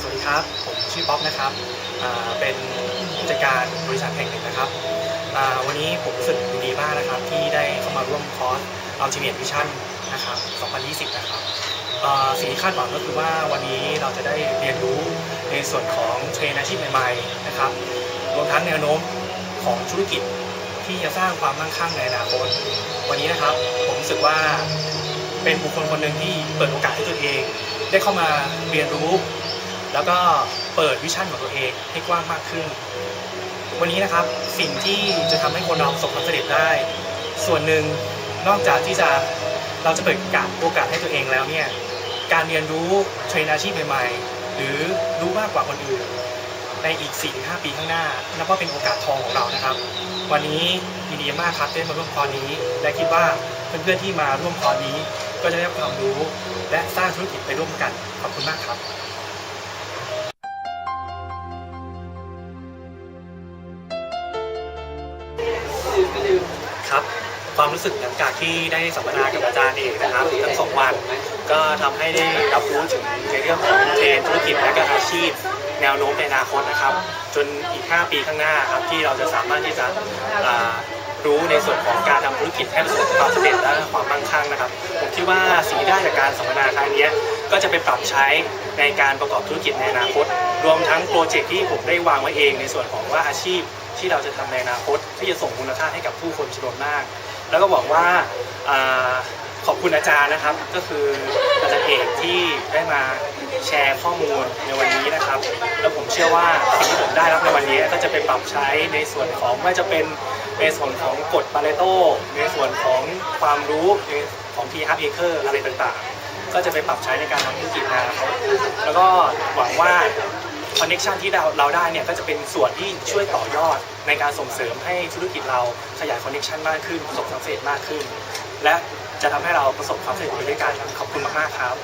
สวัสดีครับ ผมชื่อป๊อปนะครับเป็นผู้จัดการบริษัทแห่งหนึ่งนะครับ วันนี้ผมรู้สึกดีมากนะครับ ที่ได้เข้ามาร่วมคอร์ส Ultimate Vision นะครับ 2020 นะครับสิ่งที่คาดหวังก็คือว่าวันนี้เราจะได้เรียนรู้ในส่วนของเทรนอาชีพใหม่ๆนะครับ รวมทั้งแนวโน้มของธุรกิจ ที่จะสร้างความมั่งคั่งในอนาคต วันนี้นะครับ ผมรู้สึกว่าเป็นบุคคลคนหนึ่งที่เปิดโอกาสให้ตัวเอง ได้เข้ามาเรียนรู้ แล้วก็เปิดวิชั่นของตัวเองให้กว้างมากขึ้น วันนี้นะครับสิ่งที่จะทำให้คนเราประสบความสำเร็จได้ ส่วนหนึ่งนอกจากที่จะเราจะเปิดโอกาสโอกาสให้ตัวเองแล้วเนี่ยการเรียนรู้เทรนอาชีพใหม่ๆ หรือรู้มากกว่าคนอื่น ในอีก 4-5 ปีข้างหน้า นับว่าเป็นโอกาสทองของเรานะครับ วันนี้ยินดีมากครับได้มาร่วมคอร์สนี้ และคิดว่าเพื่อนๆที่มาร่วมคอร์สนี้ ก็จะได้ความรู้ และสร้างธุรกิจไปร่วมกัน ขอบคุณมากครับครับ ความรู้สึกหลังจากที่ได้สัมมนากับอาจารย์เอกนะครับทั้งสองวัน ก็ทำให้ได้รับรู้ถึงในเรื่องของเทรนธุรกิจและก็อาชีพ แนวโน้มในอนาคตนะครับ จนอีก 5 ปีข้างหน้าครับที่เราจะสามารถที่จะรู้ในส่วนของการทำธุรกิจให้ประสบความสำเร็จและความมั่งคั่งนะครับ ผมคิดว่าสิ่งที่ได้จากการสัมมนาครั้งนี้ก็จะไปปรับใช้ในการประกอบธุรกิจในอนาคต รวมทั้งโปรเจกต์ที่ผมได้วางไว้เอง ในส่วนของว่าอาชีพที่เราจะทำในอนาคต ที่จะส่งมูลค่าให้กับผู้คนจำนวนมาก แล้วก็บอกว่า คุณอาจารย์นะครับ ก็คืออาจารย์เอกที่ได้มาแชร์ข้อมูลในวันนี้นะครับ แล้วผมเชื่อว่าสิ่งที่ผมได้รับในวันนี้ก็จะไปปรับใช้ในส่วนของไม่ว่าจะเป็นในส่วนของกฎปาเรโตในส่วนของความรู้ในของ P h a b Acre อะไรต่างๆ ก็จะไปปรับใช้ในการทำธุรกิจนะเขาแล้วก็หวังว่าคอนเน็ชันที่เราเราได้เนี่ยก็จะเป็นส่วนที่ช่วยต่อยอดในการส่งเสริมให้ธุรกิจเราขยายคอนเน็ชันมากขึ้นประสบความสำเร็จมากขึ้น และจะทำให้เราประสบความสำเร็จไปด้วยกันขอบคุณมากๆครับ